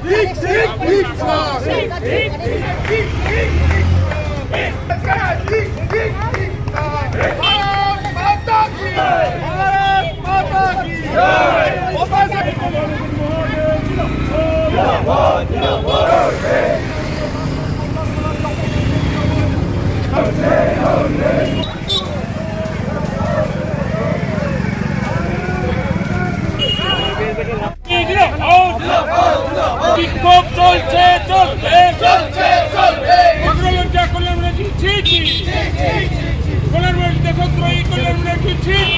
Sieg, Sieg, Sieg, Sieg, Sieg, Sieg, Sieg, বিক্ষোভ চলছে চলছে চলছে চলছে অগ্রলজ্জা কল্যাণ রেখি ঠিক কল্যাণ দেশদ্রোহী কল্যাণ রেখি ঠিক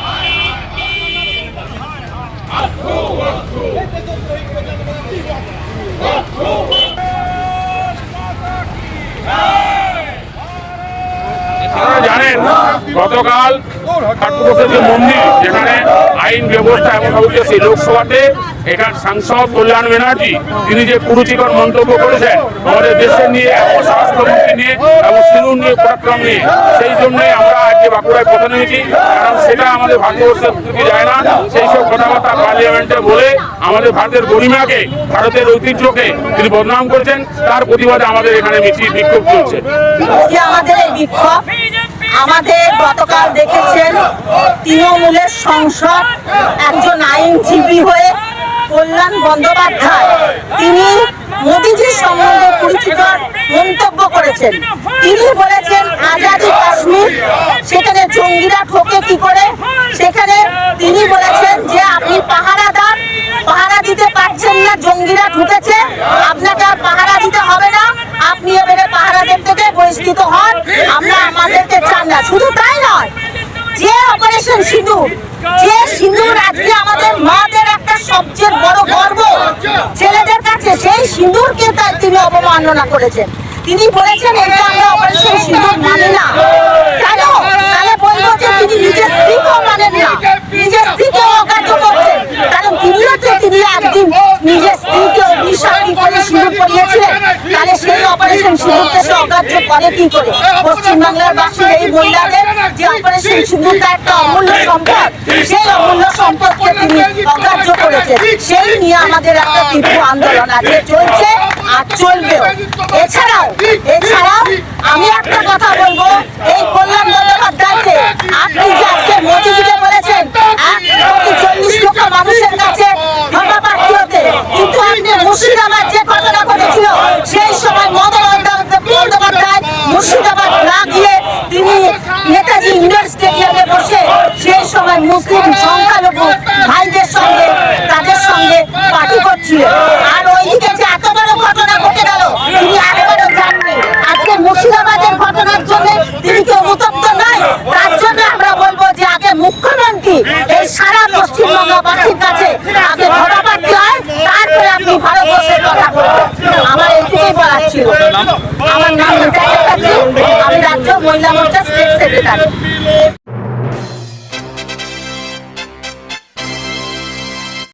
আপনারা জানেন, গতকাল কাঠপুকুরের যে মন্দির, যেখানে আইন ব্যবস্থা এমন সেই লোকসভাতে এখান সাংসদ কল্যাণ ব্যানার্জি, তিনি যে কুরুচিকর মন্তব্য করেছেন, আমাদের দেশের নিয়ে এবং স্বরাষ্ট্রমন্ত্রী নিয়ে এবং সিনুর নিয়ে, পরাক্রম নিয়ে, সেই জন্যই আমরা আজকে বাঁকুড়ায় কথা নিয়েছি কারণ সেটা আমাদের ভারতবর্ষের থেকে যায় না। সেই সব কথাবার্তা পার্লামেন্টে বলে আমাদের ভারতের গরিমাকে, ভারতের ঐতিহ্যকে তিনি বদনাম করেছেন। তার প্রতিবাদে আমাদের এখানে মিছিল, বিক্ষোভ চলছে। আমাদের গতকাল দেখেছেন তৃণমূলের সংসদ একজন আইনজীবী হয়ে কল্যাণ বন্দ্যোপাধ্যায়। তিনি মোদীজির সম্বন্ধে পরিচিতর মন্তব্য করেছেন। তিনি বলেছেন, আজাদি কাশ্মীর, সেখানে জঙ্গিরা ঠোকে কি করে? সেখানে তিনি বলেছেন যে, আপনি পাহারা পাহারাদার, পাহারা দিতে পারছেন না, জঙ্গিরা ঢুকেছে আপনাকে আর পাহারা দিতে হবে না। আপনি এবারে পাহারাদের থেকে বহিষ্কৃত হন না, শুধু তাই নয়, যে অপারেশন সিঁদুর যে সিঁদুর আজকে আমাদের মাদের একটা সবচেয়ে বড় গর্ব, ছেলেদের কাছে সেই সিঁদুরকে তাই তিনি অবমাননা করেছেন। তিনি বলেছেন এটা আমরা অপারেশন সিঁদুর মানি না। কেন? তাহলে বলব যে তিনি নিজের স্ত্রীকেও মানেন না, নিজের স্ত্রীকেও অকার্য করছেন। কারণ তিনিও তো তিনি একদিন নিজের স্ত্রীকে অগ্নিসাক্ষী করে সিঁদুর পরিয়েছিলেন। তাহলে সেই অপারেশন সিঁদুরকে সে অকার্য করে কি করে? পশ্চিমবাংলার বাসী এই মহিলাদের যে অপারেশন সিঁদুরটা একটা অমূল্য সম্পদ, সেই অমূল্য সম্পদকে তিনি অকার্য করেছেন। সেই নিয়ে আমাদের একটা তীব্র আন্দোলন আজকে চলছে আর চলবেও। এছাড়াও এছাড়াও আমি একটা কথা বলব এই কল্যাণ বন্দ্যোপাধ্যায়কে আপনি যে আজকে মোদিজিকে বলেছেন এক কোটি চল্লিশ লক্ষ মানুষের কাছে ক্ষমা প্রার্থী হতে কিন্তু আপনি মুর্শিদাবাদ যে ঘটনা ঘটেছিল সেই সময় মমতা বন্দ্যোপাধ্যায় মুর্শিদাবাদ না গিয়ে তিনি নেতাজি ইন্ডোর স্টেডিয়ামে বসে সেই সময় মুসলিম সংখ্যালঘু, ভাইদের সঙ্গে, তাদের সঙ্গে পার্টি করছিলেন আর ওইদিকে যে এত বড় ঘটনা ঘটে গেল, তিনি একবারও যাননি আজকে মুর্শিদাবাদের ঘটনার জন্য তিনি কি অনুতপ্ত নয়। তার জন্য আমরা বলব যে আগে মুখ্যমন্ত্রী, এই সারা পশ্চিমবঙ্গবাসীর কাছে আগে ঘটনাপ্রাপ্তি হয়, তারপরে আপনি ভারতবর্ষের কথা বলবেন। আমার এটুকুই বলার ছিল। আমার নাম আমি রাজ্য মহিলা মোর্চা স্টেট সেক্রেটারি